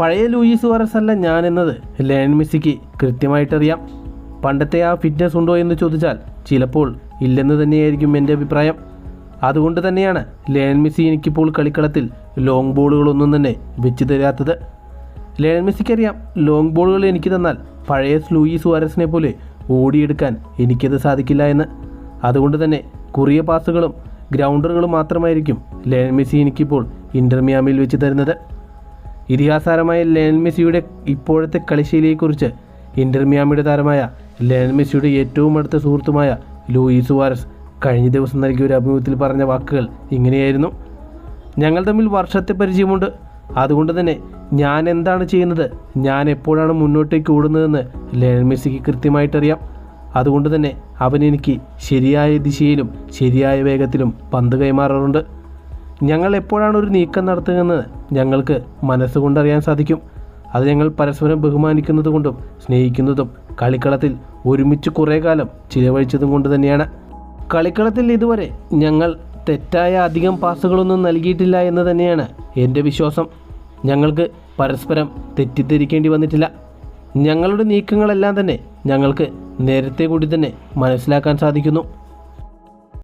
പഴയ Luis Suarez അല്ല ഞാനെന്നത്. Lion മെസ്സിക്ക് കൃത്യമായിട്ടറിയാം. പണ്ടത്തെ ആ ഫിറ്റ്നസ് ഉണ്ടോ എന്ന് ചോദിച്ചാൽ ചിലപ്പോൾ ഇല്ലെന്ന് തന്നെയായിരിക്കും എന്റെ അഭിപ്രായം. അതുകൊണ്ട് തന്നെയാണ് ലയൺ മെസ്സി എനിക്കിപ്പോൾ കളിക്കളത്തിൽ ലോങ് ബോളുകളൊന്നും തന്നെ വെച്ച് തരാത്തത്. ലയൺ മെസ്സിക്കറിയാം ലോങ് ബോളുകൾ എനിക്ക് തന്നാൽ പഴയ ലൂയിസ് സുവാരസിനെ പോലെ ഓടിയെടുക്കാൻ എനിക്കത് സാധിക്കില്ല എന്ന്. അതുകൊണ്ട് തന്നെ കുറിയ പാസുകളും ഗ്രൗണ്ടറുകളും മാത്രമായിരിക്കും ലയൺ മെസ്സി എനിക്കിപ്പോൾ ഇന്റർമിയാമിൽ വെച്ച് തരുന്നത്. ഇതിഹാസകരമായ ലയൻ മെസ്സിയുടെ ഇപ്പോഴത്തെ കളിശൈലിയെക്കുറിച്ച് കുറിച്ച് മിയാമിയുടെ താരമായ ലയൻ മെസ്സിയുടെ ഏറ്റവും അടുത്ത സുഹൃത്തുമായ ലൂയിസ് വാരസ് കഴിഞ്ഞ ദിവസം നൽകിയ ഒരു അഭിമുഖത്തിൽ പറഞ്ഞ വാക്കുകൾ ഇങ്ങനെയായിരുന്നു. ഞങ്ങൾ തമ്മിൽ വർഷത്തെ പരിചയമുണ്ട്. അതുകൊണ്ട് തന്നെ ഞാൻ എന്താണ് ചെയ്യുന്നത്? ഞാൻ എപ്പോഴാണ് മുന്നോട്ടേക്ക് ഓടുന്നതെന്ന് ലയൻ മെസ്സിക്ക് കൃത്യമായിട്ടറിയാം. അതുകൊണ്ട് തന്നെ അവൻ എനിക്ക് ശരിയായ ദിശയിലും ശരിയായ വേഗത്തിലും പന്ത് കൈമാറാറുണ്ട്. ഞങ്ങൾ എപ്പോഴാണ് ഒരു നീക്കം നടത്തുകയെന്ന് ഞങ്ങൾക്ക് മനസ്സുകൊണ്ടറിയാൻ സാധിക്കും. അത് ഞങ്ങൾ പരസ്പരം ബഹുമാനിക്കുന്നതുകൊണ്ടും സ്നേഹിക്കുന്നതും കളിക്കളത്തിൽ ഒരുമിച്ച് കുറേ കാലം ചിലവഴിച്ചതും കൊണ്ട് തന്നെയാണ്. കളിക്കളത്തിൽ ഇതുവരെ ഞങ്ങൾ തെറ്റായ അധികം പാസുകളൊന്നും നൽകിയിട്ടില്ല എന്ന് തന്നെയാണ് എന്റെ വിശ്വാസം. ഞങ്ങൾക്ക് പരസ്പരം തെറ്റിദ്ധരിക്കേണ്ടി വന്നിട്ടില്ല. ഞങ്ങളുടെ നീക്കങ്ങളെല്ലാം തന്നെ ഞങ്ങൾക്ക് നേരത്തെ കൂടി തന്നെ മനസ്സിലാക്കാൻ സാധിക്കുന്നു.